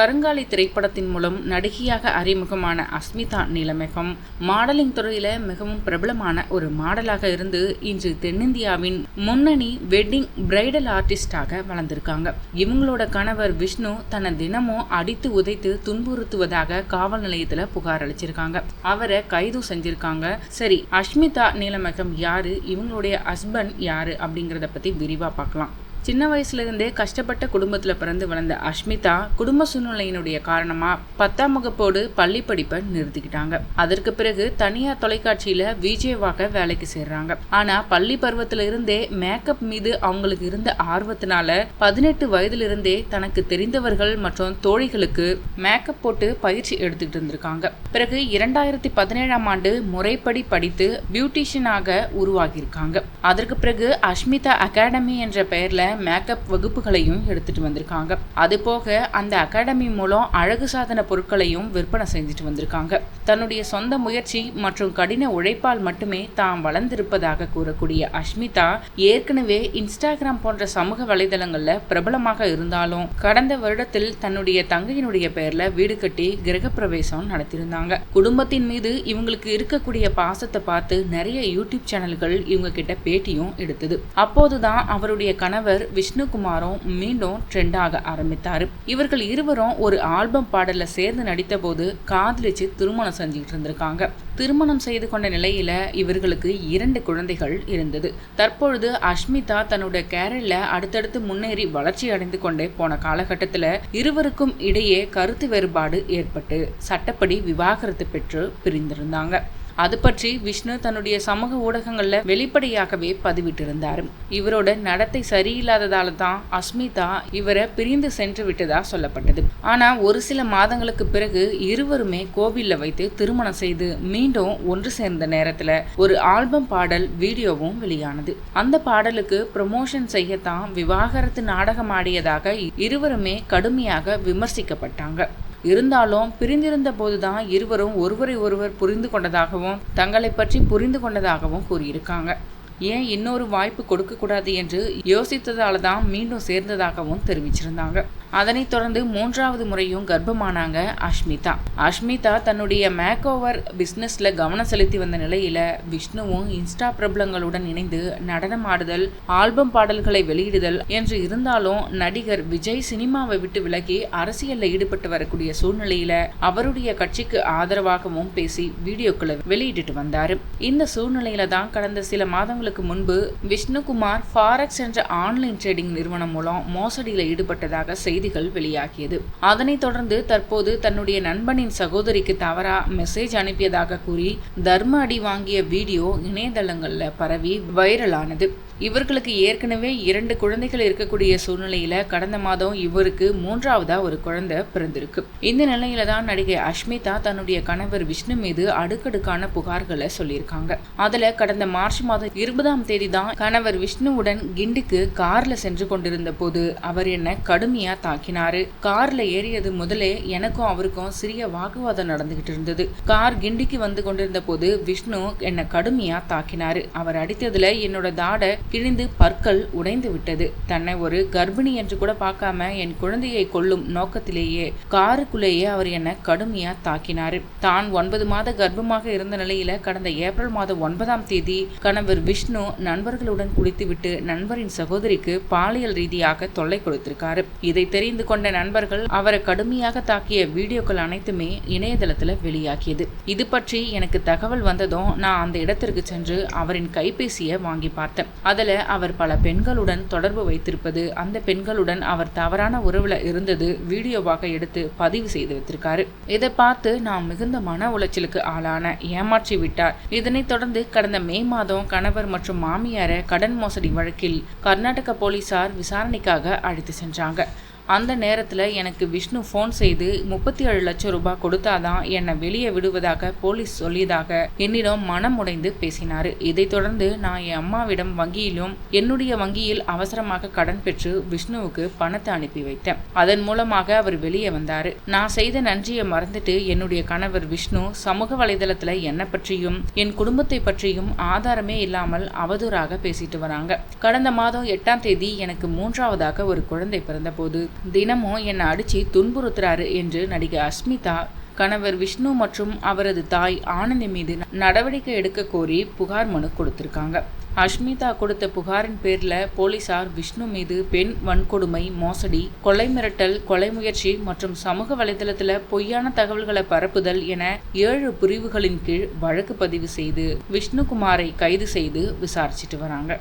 கருங்காலி திரைப்படத்தின் மூலம் நடிகையாக அறிமுகமான அஸ்மிதா நீலமேகம் மாடலிங் துறையில மிகவும் பிரபலமான ஒரு மாடலாக இருந்து இன்று தென்னிந்தியாவின் முன்னணி வெட்டிங் பிரைடல் ஆர்டிஸ்டாக வளர்ந்திருக்காங்க. இவங்களோட கணவர் விஷ்ணு தன்னை தினமும் அடித்து உதைத்து துன்புறுத்துவதாக காவல் நிலையத்துல புகார் அளிச்சிருக்காங்க. அவரை கைது செஞ்சிருக்காங்க. சரி அஸ்மிதா நீலமேகம் யாரு? இவங்களுடைய ஹஸ்பண்ட் யாரு? அப்படிங்கிறத பத்தி விரிவா பார்க்கலாம். சின்ன வயசுலேருந்தே கஷ்டப்பட்ட குடும்பத்தில் பிறந்து வளர்ந்த அஷ்மிதா குடும்ப சூழ்நிலையினுடைய காரணமாக பத்தாம் வகுப்போடு பள்ளி படிப்பை நிறுத்திக்கிட்டாங்க. அதற்கு பிறகு தனியார் தொலைக்காட்சியில் விஜேவாக வேலைக்கு சேர்றாங்க. ஆனால் பள்ளி பருவத்திலிருந்தே மேக்கப் மீது அவங்களுக்கு இருந்த ஆர்வத்தினால பதினெட்டு வயதிலிருந்தே தனக்கு தெரிந்தவர்கள் மற்றும் தோழிகளுக்கு மேக்கப் போட்டு பயிற்சி எடுத்துக்கிட்டு இருந்திருக்காங்க. பிறகு இரண்டாயிரத்தி பதினேழாம் ஆண்டு முறைப்படி படித்து பியூட்டிஷியனாக உருவாகியிருக்காங்க. அதற்கு பிறகு அஷ்மிதா அகாடமி என்ற பெயரில் மேக்கப் வகுப்புகளையும் எடுத்துட்டு வந்திருக்காங்க. அது போக அந்த அகாடமி மூலம் அழகு சாதன பொருட்களையும் விற்பனை செஞ்சுட்டு வந்திருக்காங்க. தன்னுடைய சொந்த முயற்சி மற்றும் கடின உழைப்பால் மட்டுமே தாம் வளர்ந்திருப்பதாக கூறக்கூடிய அஷ்மிதா ஏற்கனவே இன்ஸ்டாகிராம் போன்ற சமூக வலைதளங்கள்ல பிரபலமாக இருந்தாலும் கடந்த வருடத்தில் தன்னுடைய தங்கையினுடைய பெயர்ல வீடு கட்டி கிரகப்பிரவேசம் நடத்தியிருந்தாங்க. குடும்பத்தின் மீது இவங்களுக்கு இருக்கக்கூடிய பாசத்தை பார்த்து நிறைய யூடியூப் சேனல்கள் இவங்க கிட்ட பேட்டியும் எடுத்தது. அப்போதுதான் அவருடைய கணவர் விஷ்ணுகுமாரும் மீண்டும் ட்ரெண்ட் ஆக இவர்கள் இருவரும் ஒரு ஆல்பம் பாடல்ல சேர்ந்து நடித்த போது காதலிச்சு திருமணம் செஞ்சுட்டு இருந்திருக்காங்க. திருமணம் செய்து கொண்ட நிலையில இவர்களுக்கு இரண்டு குழந்தைகள் இருந்தது. தற்பொழுது அஷ்மிதா தன்னுடைய கேரல்ல அடுத்தடுத்து முன்னேறி வளர்ச்சி அடைந்து கொண்டே போன காலகட்டத்துல இருவருக்கும் இடையே கருத்து வேறுபாடு ஏற்பட்டு சட்டப்படி விவாகரத்து பெற்று பிரிந்திருந்தாங்க. அது பற்றி விஷ்ணு தன்னுடைய சமூக ஊடகங்களில் வெளிப்படையாகவே பதிவிட்டிருந்தார். இவரோட நடத்தை சரியில்லாததால தான் அஸ்மிதா இவரை பிரிந்து சென்று விட்டதா சொல்லப்பட்டது. ஆனால் ஒரு சில மாதங்களுக்கு பிறகு இருவருமே கோவிலில் வைத்து திருமணம் செய்து மீண்டும் ஒன்று சேர்ந்த நேரத்தில் ஒரு ஆல்பம் பாடல் வீடியோவும் வெளியானது. அந்த பாடலுக்கு ப்ரமோஷன் செய்யத்தான் விவாகரத்து நாடகம் ஆடியதாக இருவருமே கடுமையாக விமர்சிக்கப்பட்டாங்க. இருந்தாலும் பிரிந்திருந்த போதுதான் இருவரும் ஒருவரை ஒருவர் புரிந்து கொண்டதாகவும் தங்களை பற்றி புரிந்து கொண்டதாகவும் கூறியிருக்காங்க. ஏன் இன்னொரு வாய்ப்பு கொடுக்கக்கூடாது என்று யோசித்ததால தான் மீண்டும் சேர்ந்ததாகவும் தெரிவிச்சிருந்தாங்க. அதனைத் தொடர்ந்து மூன்றாவது முறையும் கர்ப்பமானாங்க அஷ்மிதா. அஷ்மிதா தன்னுடைய மேக் ஓவர் கவனம் செலுத்தி வந்த நிலையில் விஷ்ணுவும் இன்ஸ்டா பிரபலங்களுடன் இணைந்து நடனம் ஆடுதல் ஆல்பம் பாடல்களை வெளியிடுதல் என்று இருந்தாலும் நடிகர் விஜய் சினிமாவை விட்டு விலகி அரசியலில் ஈடுபட்டு வரக்கூடிய சூழ்நிலையில் அவருடைய கட்சிக்கு ஆதரவாகவும் பேசி வீடியோக்களை வெளியிட்டு வந்தார். இந்த சூழ்நிலையில தான் கடந்த சில மாதங்களுக்கு முன்பு விஷ்ணுகுமார் ஃபாரெக்ஸ் என்ற ஆன்லைன் ட்ரேடிங் நிறுவனம் மூலம் மோசடியில் ஈடுபட்டதாக செய்திகள் வெளியாகியது. அதனைத் தொடர்ந்து தற்போது தன்னுடைய நண்பனின் சகோதரிக்கு தவறா மெசேஜ் அனுப்பியதாக கூறி தர்ம அடி வாங்கிய வீடியோ இணையதளங்களில் பரவி வைரலானது. இவர்களுக்கு ஏற்கனவே இரண்டு குழந்தைகள் இருக்கக்கூடிய சூழ்நிலையில கடந்த மாதம் இவருக்கு மூன்றாவதா ஒரு குழந்தை பிறந்திருக்கு. இந்த நிலையில தான் நடிகை அஷ்மிதா தன்னுடைய கணவர் விஷ்ணு மீது அடுக்கடுக்கான புகார்களை சொல்லியிருக்காங்க. அதுல கடந்த மார்ச் மாதம் இருபதாம் தேதி தான் கணவர் விஷ்ணுவுடன் கிண்டிக்கு கார்ல சென்று கொண்டிருந்த போது அவர் என்ன கடுமையா தாக்கினாரு. கார்ல ஏறியது முதலே எனக்கும் அவருக்கும் சிறிய வாக்குவாதம் நடந்துகிட்டு இருந்தது. கார் கிண்டிக்கு வந்து கொண்டிருந்த போது விஷ்ணு என்ன கடுமையா தாக்கினாரு. அவர் அடித்ததுல என்னோட தாடை கிழிந்து பற்கள் உடைந்து விட்டது. தன்னை ஒரு கர்ப்பிணி என்று கூட பார்க்காம என் குழந்தையை கொல்லும் நோக்கத்திலேயே காருக்குள்ளேயே அவர் என்னை கடுமையா தாக்கினார். தான் ஒன்பது மாத கர்ப்பமாக இருந்த நிலையில கடந்த ஏப்ரல் மாதம் ஒன்பதாம் தேதி கணவர் விஷ்ணு நண்பர்களுடன் குளித்துவிட்டு நண்பரின் சகோதரிக்கு பாலியல் ரீதியாக தொல்லை கொடுத்திருக்காரு. இதை தெரிந்து கொண்ட நண்பர்கள் அவரை கடுமையாக தாக்கிய வீடியோக்கள் அனைத்துமே இணையதளத்துல வெளியாகியது. இது பற்றி எனக்கு தகவல் வந்ததும் நான் அந்த இடத்திற்கு சென்று அவரின் கைபேசியை வாங்கி பார்த்தேன். அது அதில் அவர் பல பெண்களுடன் தொடர்பு வைத்திருப்பது அந்த பெண்களுடன் அவர் தவறான உறவுல இருந்தது வீடியோவாக எடுத்து பதிவு செய்து வைத்திருக்காரு. இதை பார்த்து நான் மிகுந்த மன உளைச்சலுக்கு ஆளான ஏமாற்றி விட்டார். இதனைத் தொடர்ந்து கடந்த மே மாதம் கணவர் மற்றும் மாமியாரை கடன் மோசடி வழக்கில் கர்நாடக போலீசார் விசாரணைக்காக அழைத்து சென்றாங்க. அந்த நேரத்தில் எனக்கு விஷ்ணு ஃபோன் செய்து முப்பத்தி ஏழு லட்சம் ரூபாய் கொடுத்தாதான் என்னை வெளியே விடுவதாக போலீஸ் சொல்லியதாக என்னிடம் மனம் உடைந்து பேசினார். இதைத் தொடர்ந்து நான் என் அம்மாவிடம் வங்கியிலும் என்னுடைய வங்கியில் அவசரமாக கடன் பெற்று விஷ்ணுவுக்கு பணத்தை அனுப்பி வைத்தேன். அதன் மூலமாக அவர் வெளியே வந்தார். நான் செய்த நன்றியை மறந்துட்டு என்னுடைய கணவர் விஷ்ணு சமூக வலைதளத்தில் என்னை பற்றியும் என் குடும்பத்தை பற்றியும் ஆதாரமே இல்லாமல் அவதூறாக பேசிட்டு வராங்க. கடந்த மாதம் எட்டாம் தேதி எனக்கு மூன்றாவதாக ஒரு குழந்தை பிறந்தபோது தினமும் என்னை அடித்து துன்புறுத்துறாரு என்று நடிகை அஸ்மிதா கணவர் விஷ்ணு மற்றும் அவரது தாய் ஆனந்தி மீது நடவடிக்கை எடுக்க கோரி புகார் மனு கொடுத்திருக்காங்க. அஷ்மிதா கொடுத்த புகாரின் பேரில் போலீசார் விஷ்ணு மீது பெண் வன்கொடுமை மோசடி கொலை மிரட்டல் கொலை முயற்சி மற்றும் சமூக வலைதளத்தில் பொய்யான தகவல்களை பரப்புதல் என ஏழு பிரிவுகளின் கீழ் வழக்கு பதிவு செய்து விஷ்ணுகுமாரை கைது செய்து விசாரிச்சிட்டு வராங்க.